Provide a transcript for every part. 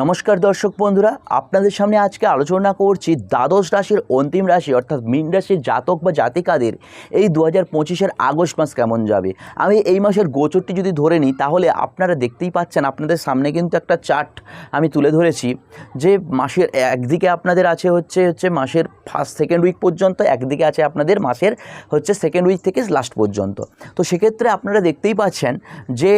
নমস্কার দর্শক বন্ধুরা, আপনাদের সামনে আজকে আলোচনা করছি দ্বাদশ রাশির অন্তিম রাশি, অর্থাৎ মীন রাশির জাতক বা জাতিকাদের এই দু হাজার পঁচিশের আগস্ট মাস কেমন যাবে? আমি এই মাসের গোচরটি যদি ধরে নিই, তাহলে আপনারা দেখতেই পাচ্ছেন, আপনাদের সামনে কিন্তু একটা চার্ট আমি তুলে ধরেছি যে মাসের একদিকে আপনাদের আছে হচ্ছে হচ্ছে মাসের ফার্স্ট সেকেন্ড উইক পর্যন্ত, একদিকে আছে আপনাদের মাসের হচ্ছে সেকেন্ড উইক থেকে লাস্ট পর্যন্ত। তো সেক্ষেত্রে আপনারা দেখতেই পাচ্ছেন যে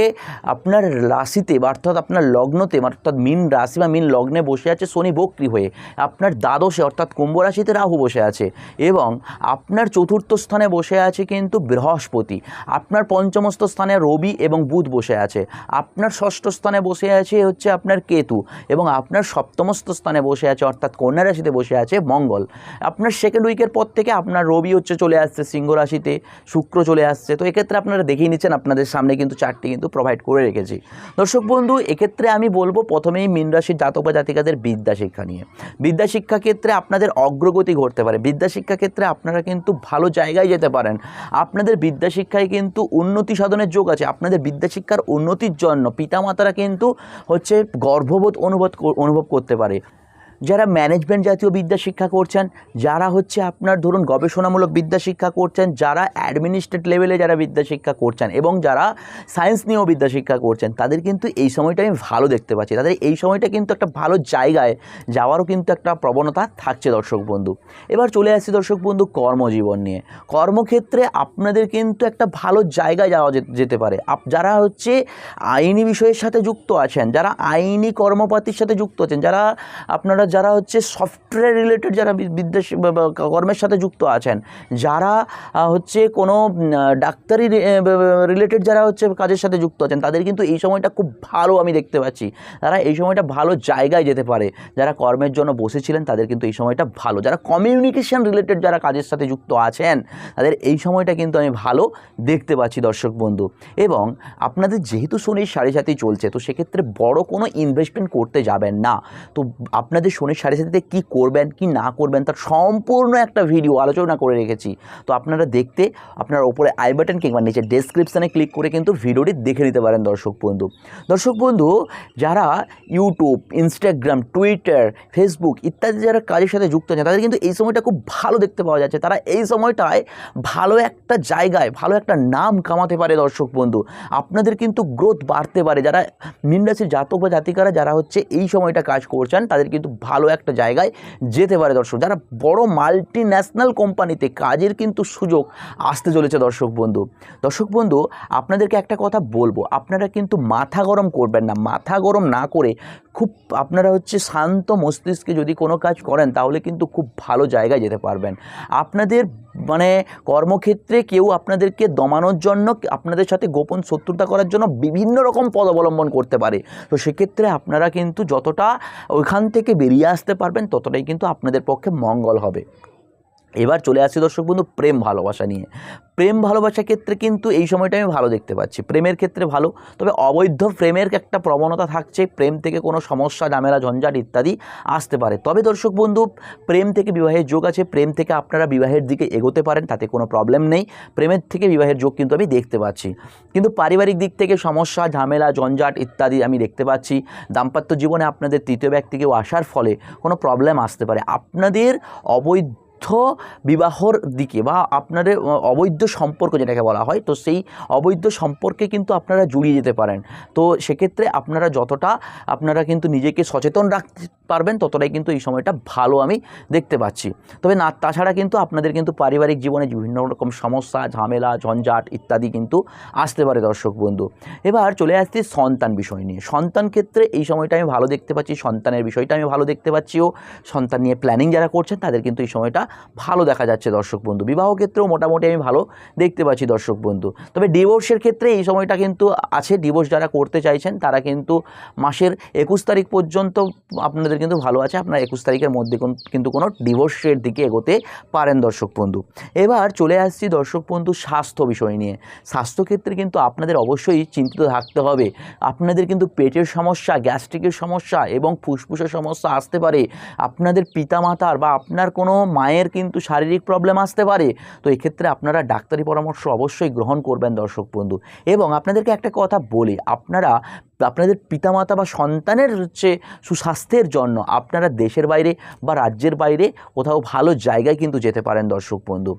আপনার রাশিতে অর্থাৎ আপনার লগ্নতে, অর্থাৎ মিন রাশি বা মিন লগ্নে বসে আছে শনি বক্রি হয়ে। আপনার দ্বাদশে, অর্থাৎ কুম্ভ রাশিতে রাহু বসে আছে এবং আপনার চতুর্থ স্থানে বসে আছে কিন্তু বৃহস্পতি। আপনার পঞ্চমস্ত স্থানে রবি এবং বুধ বসে আছে। আপনার ষষ্ঠ স্থানে বসে আছে হচ্ছে আপনার কেতু এবং আপনার সপ্তমস্ত স্থানে বসে আছে, অর্থাৎ কন্যা রাশিতে বসে আছে মঙ্গল। আপনার সেকেন্ড উইকের পর থেকে আপনার রবি হচ্ছে চলে আসছে সিংহ রাশিতে, শুক্র চলে আসছে। তো এক্ষেত্রে আপনারা দেখেই নিচ্ছেন, আপনাদের সামনে কিন্তু চারটি কিন্তু প্রোভাইড করে রেখেছি। দর্শক বন্ধু, এক্ষেত্রে আমি বলব প্রথমেই মীন রাশির জাতক বা জাতিকাদের বিদ্যাশিক্ষা নিয়ে। বিদ্যা শিক্ষা ক্ষেত্রে আপনাদের অগ্রগতি ঘটতে পারে। বিদ্যা শিক্ষা ক্ষেত্রে আপনারা কিন্তু ভালো জায়গায় যেতে পারেন। আপনাদের বিদ্যা শিক্ষায় কিন্তু উন্নতি সাধনের যোগ আছে। আপনাদের বিদ্যা শিক্ষার উন্নতির জন্য পিতামাতারা কিন্তু হচ্ছে গর্ববোধ অনুভব অনুভব করতে পারে। যারা ম্যানেজমেন্ট জাতীয় বিদ্যা শিক্ষা করছেন, যারা হচ্ছে আপনার ধরুন গবেষণামূলক বিদ্যা শিক্ষা করছেন, যারা অ্যাডমিনিস্ট্রেট লেভেলে যারা বিদ্যা শিক্ষা করছেন এবং যারা সায়েন্স নিয়েও বিদ্যা শিক্ষা করছেন, তাদের কিন্তু এই সময়টা আমি ভালো দেখতে পাচ্ছি। তাদের এই সময়টা কিন্তু একটা ভালো জায়গায় যাওয়ারও কিন্তু একটা প্রবণতা থাকছে দর্শক বন্ধু। এবার চলে আসছি দর্শক বন্ধু কর্মজীবন নিয়ে। কর্মক্ষেত্রে আপনাদের কিন্তু একটা ভালো জায়গায় যাওয়া যেতে পারে। আপ যারা হচ্ছে আইনি বিষয়ের সাথে যুক্ত আছেন, যারা আইনি কর্মপাতির সাথে যুক্ত আছেন, যারা আপনারা যারা হচ্ছে সফটওয়্যার রিলেটেড যারা বি- বিদ্যা শি- বা- বা কর্মের সাথে যুক্ত আছেন, যারা হচ্ছে কোনো ডাক্তারি রিলেটেড যারা হচ্ছে কাজের সাথে যুক্ত আছেন, তাদের কিন্তু এই সময়টা খুব ভালো আমি দেখতে পাচ্ছি। তারা এই সময়টা ভালো জায়গায় যেতে পারে। যারা কর্মের জন্য বসেছিলেন, তাদের কিন্তু এই সময়টা ভালো। যারা কমিউনিকেশান রিলেটেড যারা কাজের সাথে যুক্ত আছেন, তাদের এই সময়টা কিন্তু আমি ভালো দেখতে পাচ্ছি, দর্শক বন্ধু। এবং আপনাদের যেহেতু শনির সাড়ে সাথেই চলছে, তো সেক্ষেত্রে বড় কোনো ইনভেস্টমেন্ট করতে যাবেন না। তো আপনাদের শনির সাড়ে সাথে কী করবেন, কি না করবেন, তার সম্পূর্ণ একটা ভিডিও আলোচনা করে রেখেছি। তো আপনারা দেখতে, আপনার ওপরে আই বাটন কিংবা নিচে ডেসক্রিপশানে ক্লিক করে কিন্তু ভিডিওটি দেখে নিতে পারেন দর্শক বন্ধু। দর্শক বন্ধু, যারা ইউটিউব ইনস্টাগ্রাম টুইটার ফেসবুক ইত্যাদি যারা কাজের সাথে যুক্ত আছেন, তাদের কিন্তু এই সময়টা খুব ভালো দেখতে পাওয়া যাচ্ছে। তারা এই সময়টায় ভালো একটা জায়গায়, ভালো একটা নাম কামাতে পারে দর্শক বন্ধু। আপনাদের কিন্তু গ্রোথ বাড়তে পারে। যারা মীন রাশির জাতক বা জাতিকারা, যারা হচ্ছে এই সময়টা কাজ করছেন, তাদের কিন্তু ভালো একটা জায়গায় যেতে পারে দর্শক। যারা বড় মাল্টি ন্যাশনাল কোম্পানিতে কাজের কিন্তু সুযোগ আসতে চলেছে দর্শক বন্ধু। দর্শক বন্ধু, আপনাদেরকে একটা কথা বলব। আপনারা কিন্তু মাথা গরম করবেন না। মাথা গরম না করে খুব আপনারা হচ্ছে শান্ত মস্তিষ্কে যদি কোনো কাজ করেন, তাহলে কিন্তু খুব ভালো জায়গায় যেতে পারবেন। আপনাদের মানে কর্মক্ষেত্রে কেউ আপনাদেরকে দমানোর জন্য, আপনাদের সাথে গোপন শত্রুতা করার জন্য বিভিন্ন রকম পদ অবলম্বন করতে পারে। তো সেক্ষেত্রে আপনারা কিন্তু যতটা ওইখান থেকে বেরিয়ে আসতে পারবেন, ততটাই কিন্তু আপনাদের পক্ষে মঙ্গল হবে। এবার চলে আসছি দর্শক বন্ধু, প্রেম ভালোবাসা নিয়ে। প্রেম ভালোবাসার ক্ষেত্রে কিন্তু এই সময়টা আমি ভালো দেখতে পাচ্ছি। প্রেমের ক্ষেত্রে ভালো, তবে অবৈধ প্রেমের একটা প্রবণতা থাকছে, প্রেম থেকে কোনো সমস্যা, ঝামেলা, ঝঞ্ঝাট ইত্যাদি আসতে পারে। তবে দর্শক বন্ধু, প্রেম থেকে বিবাহের যোগ আছে, প্রেম থেকে আপনারা বিবাহের দিকে এগোতে পারেন, তাতে কোনো প্রবলেম নেই। প্রেমের থেকে বিবাহের যোগ কিন্তু আমি দেখতে পাচ্ছি। কিন্তু পারিবারিক দিক থেকে সমস্যা, ঝামেলা, ঝঞ্ঝাট ইত্যাদি আমি দেখতে পাচ্ছি। দাম্পত্য জীবনে আপনাদের তৃতীয় ব্যক্তি কেউ আসার ফলে কোনো প্রবলেম আসতে পারে। আপনাদের অবৈধ বিবাহর দিকে বা আপনাদের অবৈধ সম্পর্ক যেটাকে বলা হয়, তো সেই অবৈধ সম্পর্কে কিন্তু আপনারা জড়িয়ে যেতে পারেন। তো সেক্ষেত্রে আপনারা যতটা, আপনারা কিন্তু নিজেকে সচেতন রাখতে পারবেন, ততটাই কিন্তু এই সময়টা ভালো আমি দেখতে পাচ্ছি। তবে না, তাছাড়া কিন্তু আপনাদের কিন্তু পারিবারিক জীবনে বিভিন্ন রকম সমস্যা, ঝামেলা, ঝঞ্ঝাট ইত্যাদি কিন্তু আসতে পারে দর্শক বন্ধু। এবার চলে আসছি সন্তান বিষয় নিয়ে। সন্তান ক্ষেত্রে এই সময়টা আমি ভালো দেখতে পাচ্ছি, সন্তানের বিষয়টা আমি ভালো দেখতে পাচ্ছি ও সন্তান নিয়ে প্ল্যানিং যারা করছেন, তাদের কিন্তু এই সময়টা ভালো দেখা যাচ্ছে দর্শক বন্ধু। বিবাহ ক্ষেত্রেও মোটামুটি আমি ভালো দেখতে পাচ্ছি দর্শক বন্ধু। তবে ডিভোর্সের ক্ষেত্রে এই সময়টা কিন্তু আছে ডিভোর্স যারা করতে চাইছেন তারা কিন্তু মাসের একুশ তারিখ পর্যন্ত আপনাদের কিন্তু ভালো আছে। আপনার একুশ তারিখের মধ্যে কোন- কিন্তু কোনো ডিভোর্সের দিকে এগোতে পারেন দর্শক বন্ধু। এবার চলে আসছি দর্শক বন্ধু স্বাস্থ্য বিষয় নিয়ে। স্বাস্থ্যক্ষেত্রে কিন্তু আপনাদের অবশ্যই চিন্তিত থাকতে হবে। আপনাদের কিন্তু পেটের সমস্যা, গ্যাস্ট্রিকের সমস্যা এবং ফুসফুসের সমস্যা আসতে পারে। আপনাদের পিতামাতার বা আপনার কোনো মায়ের মায়ের কিন্তু শারীরিক প্রবলেম আসতে পারে। তো এক্ষেত্রে আপনারা ডাক্তারি পরামর্শ অবশ্যই গ্রহণ করবেন দর্শক বন্ধু। এবং আপনাদেরকে একটা কথা বলি, আপনারা, আপনাদের পিতামাতা বা সন্তানের হচ্ছে সুস্বাস্থ্যের জন্য আপনারা দেশের বাইরে বা রাজ্যের বাইরে কোথাও ভালো জায়গায় কিন্তু যেতে পারেন দর্শক বন্ধু।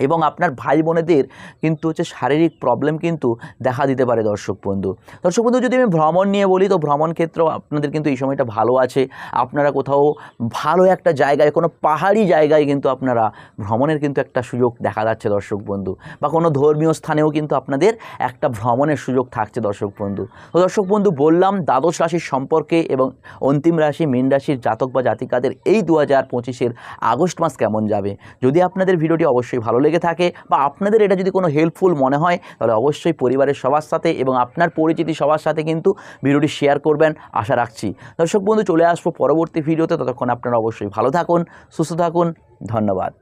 এবং আপনার ভাই বোনেদের কিন্তু হচ্ছে শারীরিক প্রবলেম কিন্তু দেখা দিতে পারে দর্শক বন্ধু। দর্শক বন্ধু, যদি আমি ভ্রমণ নিয়ে বলি, তো ভ্রমণ ক্ষেত্রেও আপনাদের কিন্তু এই সময়টা ভালো আছে। আপনারা কোথাও ভালো একটা জায়গায়, কোনো পাহাড়ি জায়গায় কিন্তু আপনারা ভ্রমণের কিন্তু একটা সুযোগ দেখা যাচ্ছে দর্শক বন্ধু। বা কোনো ধর্মীয় স্থানেও কিন্তু আপনাদের একটা ভ্রমণের সুযোগ থাকছে দর্শক বন্ধু। তো দর্শক বন্ধু, বললাম দ্বাদশ রাশির সম্পর্কে এবং অন্তিম রাশি, মীন রাশির জাতক বা জাতিকাদের এই দু হাজার পঁচিশের আগস্ট মাস কেমন যাবে? যদি আপনাদের ভিডিওটি অবশ্যই ভালো লেগে থাকে বা আপনাদের এটা যদি কোনো হেল্পফুল মনে হয়, তাহলে অবশ্যই পরিবারের সবার সাথে এবং আপনার পরিচিতি সবার সাথে কিন্তু ভিডিওটি শেয়ার করবেন, আশা রাখছি। দর্শক বন্ধু, চলে আসব পরবর্তী ভিডিওতে ততক্ষণ আপনারা অবশ্যই ভালো থাকুন, সুস্থ থাকুন, ধন্যবাদ।